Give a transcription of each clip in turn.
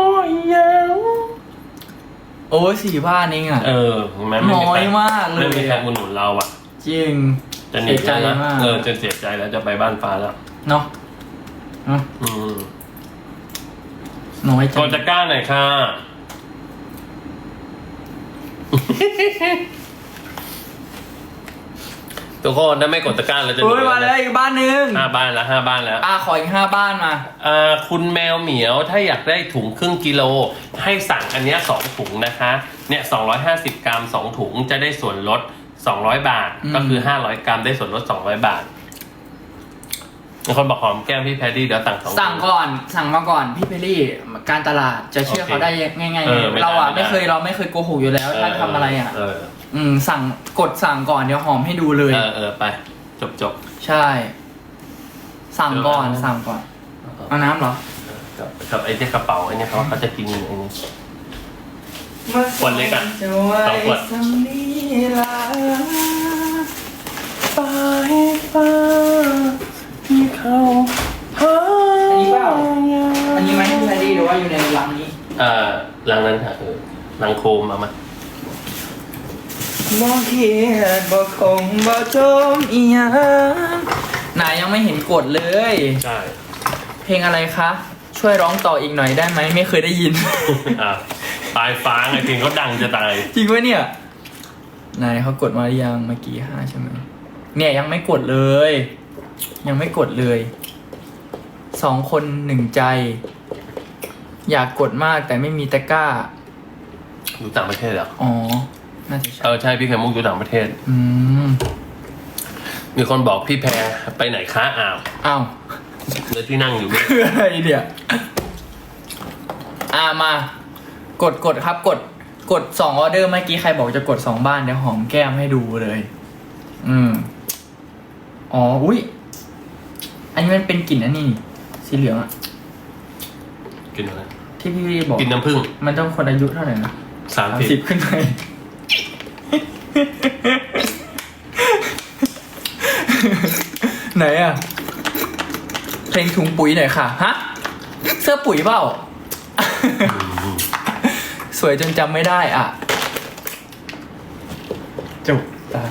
อยยังโอ้ยสี่บ้านเองอะ เออเห็นไหมไน้อยมากเลย ไม่มีใครอุดหนุนเราอะ จริงจะหนีเสียใจแล้วนะมากเออจะเสียใจแล้วจะไปบ้านฟ้าแล้ว เนาะเนาะอืมน้อยกจัดตะกร้าหน่อยค่ะ ทุกคนถ้าไม่กดตะกร้าเราจะเฮ้ยหนีมาเลยอีกบ้านหนึงห้าบ้านแล้วห้าบ้านแล้วอะขออีกห้าบ้านมา อ่าคุณแมวเหมียวถ้าอยากได้ถุงครึ่งกิโล ให้สั่งอันเนี้ยสองถุงนะคะ เนี่ยสองร้อยห้าสิบกรัมสองถุงจะได้ส่วนลดสองร้อยบาท อืม ก็คือห้าร้อยกรัมได้ส่วนลดสองร้อยบาทมีคนบอกหอมแก้มพี่แพดดี้เดี๋ยวสั่งสองถุ สั่งก่อนสั่งมาก่อนพี่เพลลี่การตลาดจะเชื่อโอเคเขาได้ง่ายเออไม่ได้ๆเราอะไม่ได้ไม่เคยเราไม่เคยโกหกอยู่แล้วถ้าทำอะไรอะ เออ อืมสั่งกดสั่งก่อนเดี๋ยวหอมให้ดูเลย เออเออไป จบจบ ใช่ สั่งก่อนสั่งก่อนเอาน้ำเหรอกับกับไอ้ที่กระเป๋าไอ้เนี่ยเขาเขาจะกินไอ้นี่ ขวดเล็กอะสองขวด สำลีลาไปฟ้าที่เขาหาอันนี้เปล่า อันนี้ไหมพี่เพลลี่หรือว่าอยู่ในหลังนี้ เอ่อหลังนั้นค่ะเออหลังโคมเอามา บ่เขียดบ่คงบ่จมอีหยังนายยังไม่เห็นกดเลย ใช่เพลงอะไรคะ ช่วยร้องต่ออีกหน่อยได้ไหมไม่เคยได้ยิน อะตายฟ้าไงเพลงเขาดังจะตาย จริงไหมเนี่ยนายเขากดมาหรือยังเมื่อกี้ห้าใช่ไหมเนี่ยยังไม่กดเลย ยังไม่กดเลยสองคนหนึ่งใจ อยากกดมากแต่ไม่มีตะกร้า อยู่ต่างประเทศเหรอ อ๋อน่าจะใช่เออใช่พี่เคยมุกอยู่ต่างประเทศ อืมมีคนบอกพี่แพรไปไหนคะอ้าวอ้าวแล้วที่นั่งอยู่เนี่ยคืออะไรเนี่ยอ่ามา กดกดครับ กด กดสองออเดอร์เมื่อกี้ใครบอกจะกดสองบ้านเดี๋ยวหอมแก้มให้ดูเลย อืมอ๋ออุ้ยอันนี้มันเป็นกลิ่นอันนี้นี่สีเหลืองอะกินอะไรที่พี่บอก กินน้ำผึ้งมันต้องคนอายุเท่าไหร่นะสามสามสิสิบบขึ้นไป ไหนอะเพลงถุงปุ๋ยหน่อยค่ะ ฮะ เสื้อปุ๋ยเปล่า สวยจนจำไม่ได้อะ จุกตา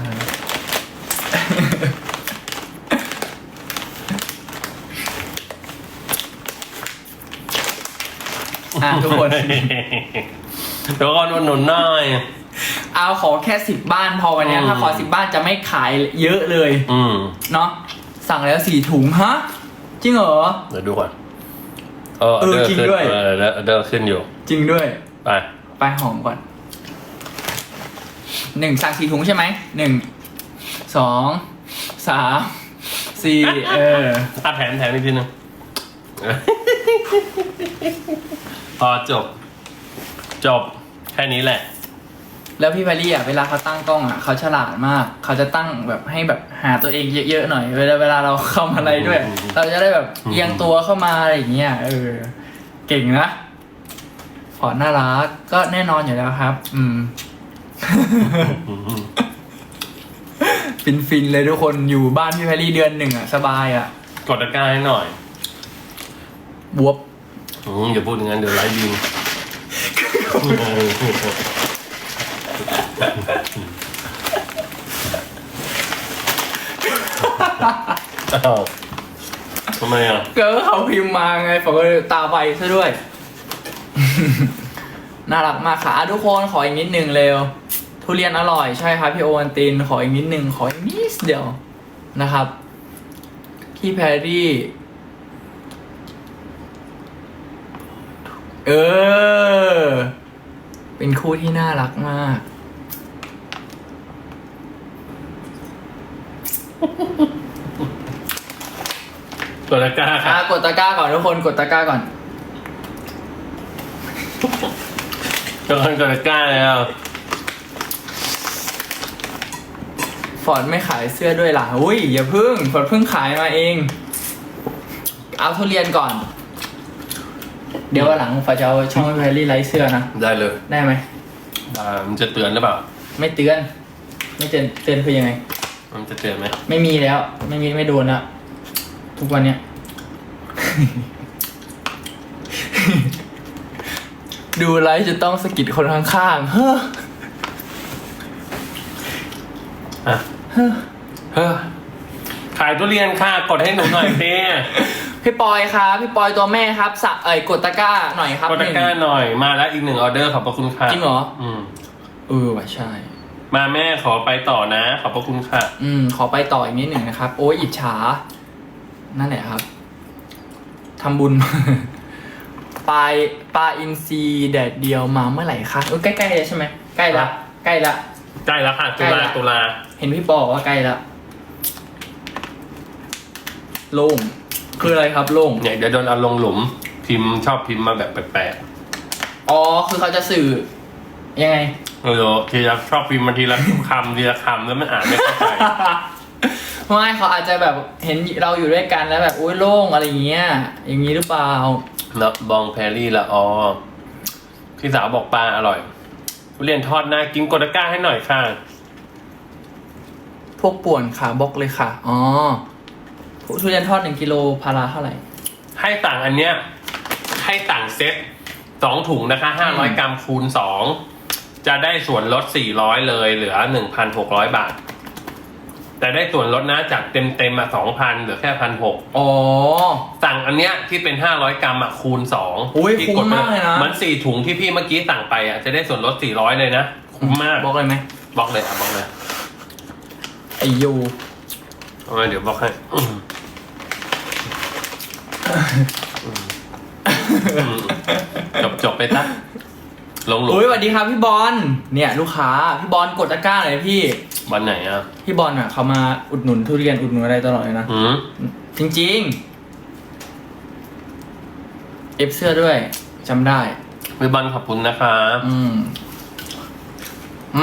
อะทุกคนเดี๋ยวก่อนอุดหนุนหน่อย เอาขอแค่สิบบ้านพอวันเนี้ยอืม ถ้าขอสิบบ้านจะไม่ขายเยอะเลยอืมเนาะสั่งแล้วสี่ถุงฮะจริงเหรอ เดี๋ยวดูก่อนเออเออเดอร์จริงขึ้นด้วย เออเดอร์ขึ้นอยู่จริงด้วย ไปไปหอมก่อนหนึ่งสั่งสี่ถุงใช่ไหมหนึ่งสองสามสี่เอออะแถมแถมอีกทีหนึงพอจบ จบ แค่นี้แหละ แล้วพี่แพรรี่อะเวลาเขาตั้งกล้องอะเขาฉลาดมาก เขาจะตั้งแบบให้แบบหาตัวเองเยอะๆหน่อย เวลาเวลาเราเข้ามาอะไรด้วยอืมเราจะได้แบบเอียงตัวเข้ามาอะไรอย่างเงี้ยเออเก่งนะฟอร์ดน่ารักก็แน่นอนอยู่แล้วครับ อืมอืมฟินฟินๆเลยทุกคนอยู่บ้านพี่แพรรี่เดือนหนึ่งอะ สบายอะ กดตะกร้าให้หน่อยบวบอืมอย่าพูดอย่างนั้นเดี๋ยวไลฟ์บิน อ้าวทำไมอะก็เขาพิมพ์มาไงฝอก็เลยตาไวซะด้วย น่ารักมากค่ะอะทุกคนขออีกนิดนึงเร็ว ทุเรียนอร่อยใช่ครับพี่โอวันติน ขออีกนิดนึงขออีกนิดเดียวนะครับ พี่แพรรี่ เออ เป็นคู่ที่น่ารักมาก กดตะกร้าคอะรับกดตะกร้าก่อนทุกคนกดตะกร้าก่อนทุกคนกดตะกร้าแล้วฟอร์ดไม่ขายเสื้อด้วยล่ะอุ้ยอย่าพึ่งฟอร์ดเพิ่งขายมาเอง เอาทุเรียนก่อน เดี๋ยววันหลังฟอร์ดจะเอาช่องแพรรี่ไลท์เสื้อนะได้เลยได้ไหมอ่ามันจะเตือนหรือเปล่า ไม่เตือน ไม่เตือนเตือนคือยังไง มันจะเตือนไหมไม่มีแล้ว ไม่มีไม่โดนแล้วทุกวันเนี้ย ดูไลฟ์จะต้องสะกิดคนข้างๆเฮ้ออะเฮ้อขายทุเรียนค่ะกดให้หนูหน่อยเต้พี่ปอยครับ พี่ปอยตัวแม่ครับสักเอ่ยกดตะกร้าหน่อยครับกดตะกร้าหนึ่งหน่อยมาแล้วอีกหนึ่งออเดอร์ขอบพระคุณค่ะจริงเหรอ อืม เออว่ะใช่ มาแม่ขอไปต่อนะ ขอบพระคุณค่ะ อืม ขอไปต่ออีกนิดหนึ่งนะครับ โอ้ยอิจฉา นั่นแหละครับทำบุญ ปลายปลาอินทรีแดดเดียวมาเมื่อไหร่คะเออใกล้ๆเลยใช่ไหมใกล้ละใกล้ละ ใกล้แล้วค่ะตุใกล้ลาละ ตุลาเห็นพี่ปอบอกว่าใกล้ละโล่งคืออะไรครับโล่งเนี่ยเดี๋ยวโดนเอาลงหลุมพิมพ์ชอบพิมพ์มาแบบแปลกอ๋อคือเขาจะสื่อ ยังไงๆเออทีละชอบพิมพ์มาทีละคำทีละคำแล้วมันอ่านไม่เข้าใจไม่เขาอาจจะแบบเห็นเราอยู่ด้วยกันแล้วแบบอุ้ยโล่งอะไรอย่างเงี้ย อย่างนี้หรือเปล่า แล้วบองแพรรี่ละออพี่สาวบอกปลาอร่อยทุเรียนทอดน่ากินกดตะกร้าให้หน่อยค่ะ พวกป่วนขาบล็อกเลยค่ะ อ๋อทุเรียนทอดหนึ่งกิโลพาราเท่าไหร่ ให้ต่างอันเนี้ย ให้ต่างเซ็ตสองถุงนะคะห้าร้อยกรัมคูณสอง จะได้ส่วนลดสี่ร้อยเลยเหลือหนึ่งพันหกร้อยบาท แต่ได้ส่วนลดนะจากเต็มเต็มๆมาสองพันเหลือแค่พันหกอ๋อ สั่งอันเนี้ยที่เป็นห้าร้อยกรัมอะคูณสองอุ๊ยที่คุ้มมากเลยนะ มันสี่ถุงที่พี่เมื่อกี้สั่งไปอะจะได้ส่วนลดสี่ร้อยเลยนะ คุ้มมากบล็อกเลยไหมบล็อกเลยอะบล็อกเลยไอยูเอาไว้เดี๋ยวบล็อกให้อืมอืมจบจบไปตั้ ลงหลุมอุ้ยสวัสดีครับพี่บอลเนี่ยลูกค้าพี่บอลกดตะกร้าหน่อยพี่วันไหนอะพี่บอลอะเขามาอุดหนุนทุเรียนอุดหนุนอะไรตลอดเลยนะอืมจริงๆเอฟเสื้อด้วยจำได้พี่บอลขอบคุณนะคะอืม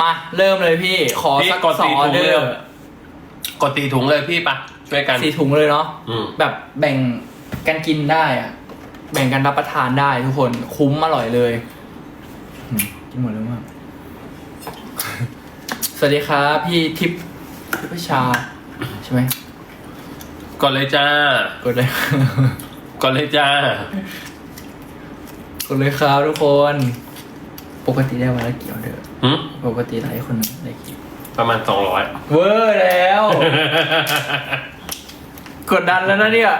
มาเริ่มเลยพี่ ขอพี่สักกดสอสี่งออถุงเดอเลยร์กดตีถุงเลยพี่ปะช่วยกัน สี่ถุงเลยเนาะอืม แบบแบ่งกันกินได้อะแบ่งกันรับประทานได้ทุกคนคุ้มอร่อยเลยอืม กินหมดแล้วมากสวัสดีครับพี่ทิพย์ทิพย์ชา ใช่ไหมกดเลยจ้า กดเลยกดเลยจ้า กดเลยครับทุกคน ปกติได้วันละกี่ออเดอร์หืมปกติไลฟ์คนหนึงได้กี่ประมาณสองร้อย เวอร์แล้ว กดดันแล้วนะเนี่ย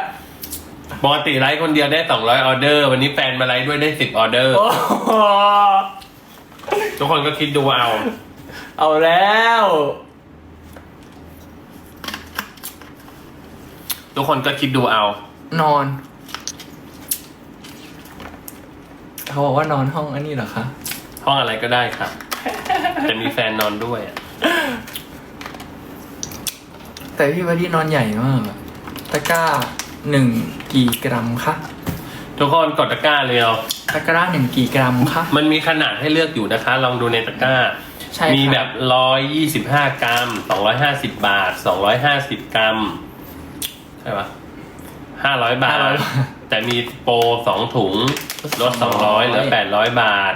ปกติไลฟ์คนเดียวได้สองร้อยออเดอร์ วันนี้แฟนมาไลฟ์ด้วยได้สิบออเดอร์ โอ้โห ทุกคนก็คิดดูเอา เอาแล้ว ทุกคนก็คิดดูเอา นอน เขาบอกว่านอนห้องอันนี้เหรอคะ ห้องอะไรก็ได้ค่ะแต่มีแฟนนอนด้วยอะแต่พี่วันนี้นอนใหญ่มากอะตะกร้าหนึ่งกี่กรัมคะ ทุกคนกดตะกร้าเลยเอา ตะกร้าหนึ่งกี่กรัมคะ มันมีขนาดให้เลือกอยู่นะคะ ลองดูในตะกร้า ใช่ครับมีแบบร้อยยี่สิบห้ากรัมสองร้อยห้าสิบบาทสองร้อยห้าสิบกรัม ใช่ปะห้าร้อยบาท แต่มีโปรสองถุงลดสองร้อยเหลือแปดร้อยบาท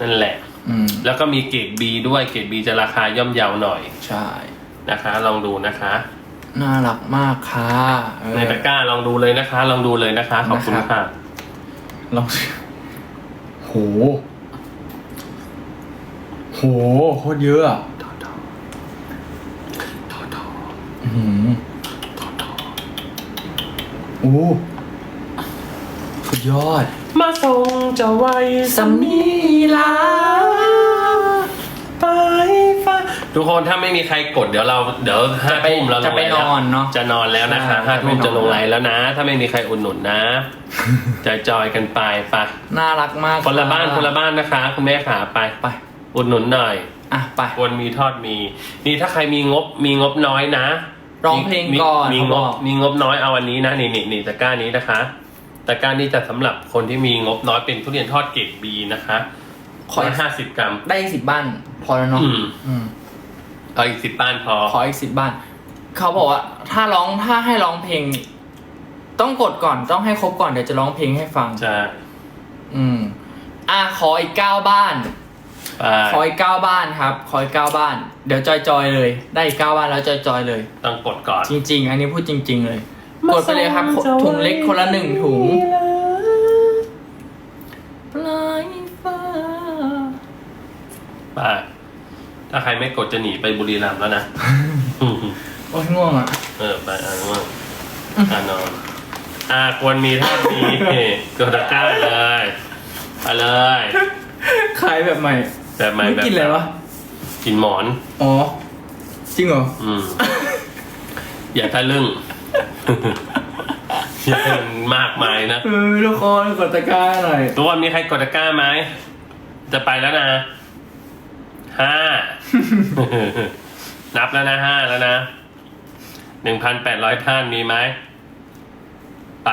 นั่นแหละ อืมแล้วก็มีเกรดบีด้วยเกรดบีจะราคาย่อมเยาหน่อยใช่ นะคะ ลองดูนะคะ น่ารักมากค่ะเออ ในตะกร้าลองดูเลยนะคะ ลองดูเลยนะคะ ขอบคุณนะครับ ค่ะ ลองโห โหโคตรเยอะอะอือหือโอ้สุดยอด มาส่งจะไว้สมีลาไปฟ้า ทุกคนถ้าไม่มีใครกดเดี๋ยวเราเดี๋ยวห้าจะไปทุ่มเราลงจะไปไลฟ์แล้วนอนเนอะจะนอนแล้วนะคะใช่ห้าทุ่มจะไปนอนจะลงไลฟ์แล้วนะ ถ้าไม่มีใครอุดหนุนนะจะจอยกันไปไปน่ารักมากคนละบ้านคนละบ้านนะคะ คุณแม่ขาไปไปอุดหนุนหน่อย อะไป ควรมีทอดมี นี่ถ้าใครมีงบมีงบน้อยนะร้องเพลงมีก่อนมีเขางบบอก มีงบน้อยเอาอันนี้นะนี่นี่นี่ตะกร้านี้นะคะตะกร้านี้จะสำหรับคนที่มีงบน้อยเป็นทุเรียนทอดเกรดบีนะคะขอร้อยห้าสิบกรัม ได้สิบบ้าน พอแล้วเนาะอืม อืม เอาอีกสิบบ้านพอ ขออีกสิบบ้าน เขาบอกว่า ถ้าร้องถ้าให้ร้องเพลง ต้องกดก่อนต้องให้ครบก่อนเดี๋ยวจะร้องเพลงให้ฟังจะอืม อะขออีกเก้าบ้าน ไปขออีกเก้าบ้านครับ ขออีกเก้าบ้าน เดี๋ยวจอยๆเลย ได้อีกเก้าบ้านแล้วจอยๆเลย ต้องกดก่อน จริง ๆ อันนี้พูดจริง ๆ เลย กดไปเลยครับ ถุงเล็กคนละหนึ่งถุง ถ้าใครไม่กดจะหนีไปบุรีรัมย์แล้วนะโอ้ยง่วงอะ เออ ไปอ่านว่างอ่านอน อ่าควรมีท่าทีกดตะกร้าเลยไปเลยขายแบบใหม่ แบบใหม่ไม่แบบกินอะไรวะ กินหมอน อ๋อ จริงเหรอ อืม อย่าทะลึ่งอย่าทะลึ่งมากมายนะเออทุกคนกดตะกร้าหน่อย ทุกคนมีใครกดตะกร้าไหม จะไปแล้วนะ ห้านับแล้วนะห้าแล้วนะหนึ่งพันแปดร้อยท่านมีไหมไป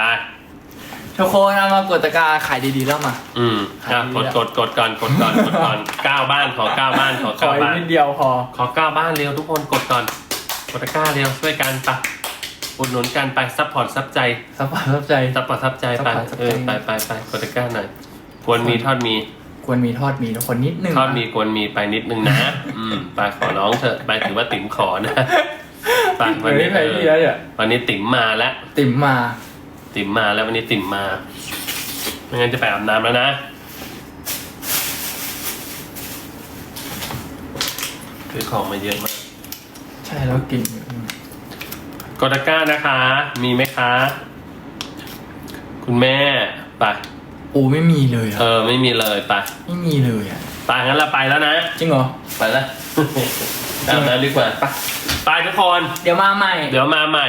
ทุกคนเอามากดตะกร้าขายดีๆแล้วมา อืมขายอะดีกดแล้วกดกดก่อนกดก่อนกดก่อนเก้าบ้านขอเก้าบ้านขอขอเก้าอีกบ้าน นิดเดียวพอ ขอเก้าบ้านเร็วทุกคนกดก่อนกดตะกร้าเร็วช่วยกันไปะอุดหนุนกันไปซัพพอร์ตซับใจสบายรับใจ ซัพพอร์ตซับใจไปซัพพอร์ตซับใจ เออไปไปไปกดตะกร้าหน่อยควรมีทอดมี ควรมีทอดหมีทุกคนนิดนึงทอดมีนะควรมีไปนิดนึงนะ อืมไปขอร้องเถอะไปถือว่าติ๋มขอนะไปวันนี้เฮ้ยเอไปอที่แล้วเนี่ยวันนี้ติ๋มมาแล้วติ่มมา ติ๋มมาแล้ววันนี้ติ๋มมาไม่งั้นจะไปอาบน้ำแล้วนะซื้อของมาเยอะมาก ใช่แล้วกลิ่นกดตะกร้านะคะ มีไหมคะ คุณแม่ไป โอ้ไม่มีเลยเออะอไม่มีเลยไปไม่มีเลยอะไปงั้นเราไปแล้วนะ จริงเหรอ ไปแล้วอาบน้ำดีกว่าไปไปทุกคน เดี๋ยวมาใหม่ เดี๋ยวมาใหม่